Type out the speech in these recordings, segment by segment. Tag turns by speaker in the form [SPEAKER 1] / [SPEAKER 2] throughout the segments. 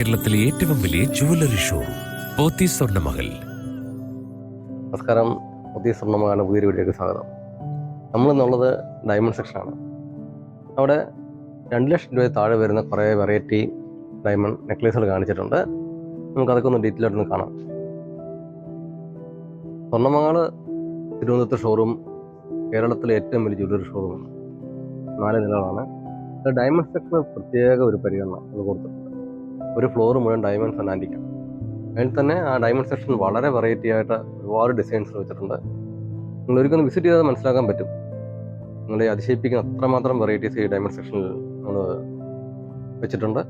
[SPEAKER 1] കേരളത്തിലെ ഏറ്റവും വലിയ ജുവലറി ഷോറൂം പോത്തി സ്വർണമഹൽ.
[SPEAKER 2] നമസ്കാരം. പുതിയ സ്വർണമാണ് പുതിയൊരു വീഡിയോയ്ക്ക് സ്വാഗതം. നമ്മൾ എന്നുള്ളത് ഡയമണ്ട് സെക്ഷനാണ് അവിടെ രണ്ട് ലക്ഷം രൂപ താഴെ വരുന്ന കുറേ വെറൈറ്റി ഡയമണ്ട് നെക്ലേസുകൾ കാണിച്ചിട്ടുണ്ട്. നമുക്കതൊക്കെ ഒന്ന് ഡീറ്റെയിൽ ആയിട്ടൊന്ന് കാണാം. സ്വർണമങ്ങാട് തിരുവനന്തപുരത്തെ ഷോറൂം കേരളത്തിലെ ഏറ്റവും വലിയ ജുവല്ലറി ഷോറൂമാണ് നാല് നിലകളാണ്. ഡയമണ്ട് സെക്ഷന് പ്രത്യേക ഒരു പരിഗണന അത് കൊടുത്തിട്ടുണ്ട്. ഒരു ഫ്ലോർ മുഴുവൻ ഡയമണ്ട്സ് ആൻഡ് ആന്റിക്കാണ് അതിൽ തന്നെ ആ ഡയമണ്ട് സെക്ഷൻ വളരെ വെറൈറ്റി ആയിട്ട് ഒരുപാട് ഡിസൈൻസ് വെച്ചിട്ടുണ്ട്. നിങ്ങൾ ഒരിക്കലും വിസിറ്റ് ചെയ്താൽ മനസ്സിലാക്കാൻ പറ്റും. നിങ്ങളെ അതിശയിപ്പിക്കുന്ന അത്രമാത്രം വെറൈറ്റീസ് ഈ ഡയമണ്ട് സെക്ഷനിൽ നമ്മൾ വെച്ചിട്ടുണ്ട്.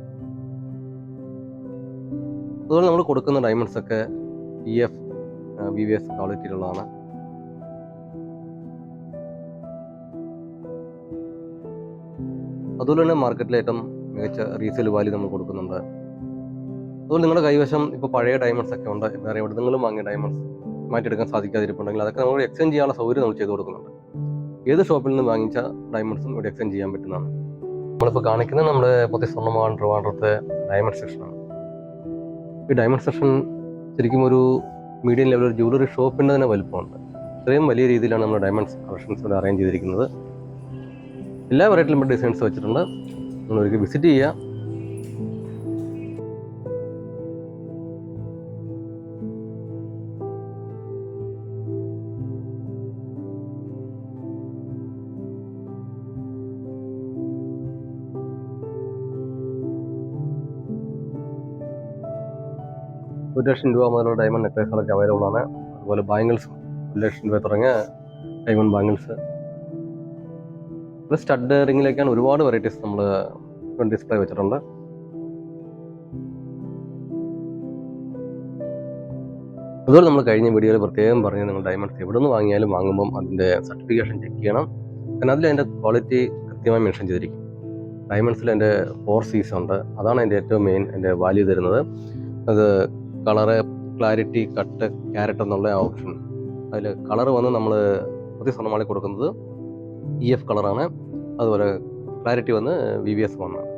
[SPEAKER 2] അതുപോലെ നമ്മൾ കൊടുക്കുന്ന ഡയമണ്ട്സ് ഒക്കെ E F B V S ക്വാളിറ്റിയിലുള്ളതാണ് അതുപോലെ തന്നെ മാർക്കറ്റിലെ ഏറ്റവും മികച്ച റീസെയിൽ വാല്യൂ നമ്മൾ കൊടുക്കുന്നുണ്ട്. അതുപോലെ നിങ്ങളുടെ കൈവശം ഇപ്പോൾ പഴയ ഡയമണ്ട്സ് ഒക്കെ ഉണ്ട്. വേറെ എവിടെ നിങ്ങളും വാങ്ങിയ ഡയമണ്ട്സ് മാറ്റിയെടുക്കാൻ സാധിക്കാതിരിപ്പുണ്ടെങ്കിൽ അതൊക്കെ നമ്മൾ എക്സ്ചേഞ്ച് ചെയ്യാനുള്ള സൗകര്യം നമ്മൾ ചെയ്തു കൊടുക്കുന്നുണ്ട്. ഏത് ഷോപ്പിൽ നിന്ന് വാങ്ങിച്ച ഡയമണ്ട്സും ഇവിടെ എക്സ്ചേഞ്ച് ചെയ്യാൻ പറ്റുന്നതാണ്. നമ്മളിപ്പോൾ കാണിക്കുന്നത് നമ്മുടെ പുതിയ സ്വർണമാണ് ട്രിവാൻഡ്രത്തെ ഡയമണ്ട് സെക്ഷനാണ് ഈ ഡയമണ്ട് സെക്ഷൻ ശരിക്കും ഒരു മീഡിയം ലെവൽ ഒരു ജ്വല്ലറി ഷോപ്പിന്റെ തന്നെ വലുപ്പമുണ്ട്. ഇത്രയും വലിയ രീതിയിലാണ് നമ്മൾ ഡയമണ്ട്സ് കളക്ഷൻസ് ഇവിടെ അറേഞ്ച് ചെയ്തിരിക്കുന്നത്. എല്ലാ വെറൈറ്റിയിലും ഡിസൈൻസ് വെച്ചിട്ടുണ്ട്. നിങ്ങൾ ഒരിക്കൽ വിസിറ്റ് ചെയ്യുക. ഒരു ലക്ഷം രൂപ മുതലുള്ള ഡയമണ്ട് നെക്ലേസുകളൊക്കെ അവൈലബിൾ ആണ്. അതുപോലെ ബാംഗിൾസും ഒരു ലക്ഷം രൂപ തുടങ്ങിയ ഡയമണ്ട് ബാംഗിൾസ് സ്റ്റഡ് റിങ്ങിലേക്കാണ് ഒരുപാട് വെറൈറ്റീസ് നമ്മൾ ഡിസ്പ്ലേ വെച്ചിട്ടുണ്ട്. അതുപോലെ നമ്മൾ കഴിഞ്ഞ വീഡിയോയിൽ പ്രത്യേകം പറഞ്ഞ് നിങ്ങൾ ഡയമണ്ട്സ് എവിടെ നിന്ന് വാങ്ങിയാലും വാങ്ങുമ്പം അതിന്റെ സർട്ടിഫിക്കേഷൻ ചെക്ക് ചെയ്യണം. കാരണം അതിൽ അതിന്റെ ക്വാളിറ്റി കൃത്യമായി മെൻഷൻ ചെയ്തിരിക്കും. ഡയമണ്ട്സിൽ എന്റെ ഫോർ സീസ് ഉണ്ട്. അതാണ് എന്റെ ഏറ്റവും മെയിൻ എന്റെ വാല്യൂ തരുന്നത്. അത് കളറ് ക്ലാരിറ്റി കട്ട് ക്യാരറ്റ് എന്നുള്ള ഓപ്ഷൻ. അതിൽ കളർ വന്ന് നമ്മൾ സ്വർണമാളി കൊടുക്കുന്നത് ഇ എഫ് കളറാണ്. അതുപോലെ ക്ലാരിറ്റി വന്ന് വി വി എസ് വണ്ണാണ്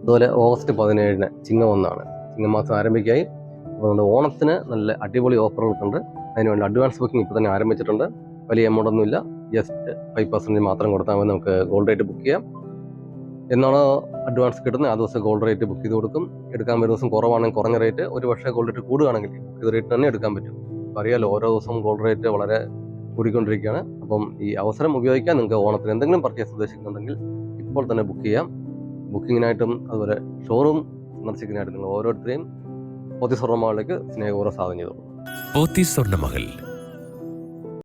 [SPEAKER 2] അതുപോലെ ഓഗസ്റ്റ് പതിനേഴിന് ചിങ്ങം ഒന്നാണ്. ചിങ്ങമാസം ആരംഭിക്കായി. അതുകൊണ്ട് ഓണത്തിന് നല്ല അടിപൊളി ഓഫറുകൾക്കുണ്ട് അതിനുവേണ്ടി അഡ്വാൻസ് ബുക്കിംഗ് ഇപ്പോൾ തന്നെ ആരംഭിച്ചിട്ടുണ്ട്. വലിയ എമൗണ്ട് ഒന്നുമില്ല. ജസ്റ്റ് ഫൈവ് പെർസെന്റേജ് മാത്രം കൊടുത്താൽ മതി. നമുക്ക് ഗോൾഡ് റേറ്റ് ബുക്ക് ചെയ്യാം. എന്നാണോ അഡ്വാൻസ് കിട്ടുന്നത്? ആ ദിവസം ഗോൾഡ് റേറ്റ് ബുക്ക് ചെയ്ത് കൊടുക്കും. എടുക്കാൻ വരുന്ന ദിവസം കുറവാണെങ്കിൽ കുറഞ്ഞ റേറ്റ് ഒരു പക്ഷേ ഗോൾഡ് റേറ്റ് കൂടുകയാണെങ്കിൽ ബുക്ക് ചെയ്ത റേറ്റ് തന്നെ എടുക്കാൻ പറ്റും. അറിയാലോ ഓരോ ദിവസവും ഗോൾഡ് റേറ്റ് വളരെ കൂടിക്കൊണ്ടിരിക്കുകയാണ്. അപ്പം ഈ അവസരം ഉപയോഗിക്കാൻ നിങ്ങൾക്ക് ഓണത്തിന് എന്തെങ്കിലും പർച്ചേസ് ഉദ്ദേശിക്കുന്നുണ്ടെങ്കിൽ ഇപ്പോൾ തന്നെ ബുക്ക് ചെയ്യാം. ബുക്കിങ്ങിനായിട്ടും അതുപോലെ ഷോറൂം സന്ദർശിക്കുന്നതിനായിട്ട് നിങ്ങൾ ഓരോരുത്തരെയും പോത്തി സ്വർണമകളിലേക്ക് സ്നേഹപൂർവം സാധനം ചെയ്തോളൂ.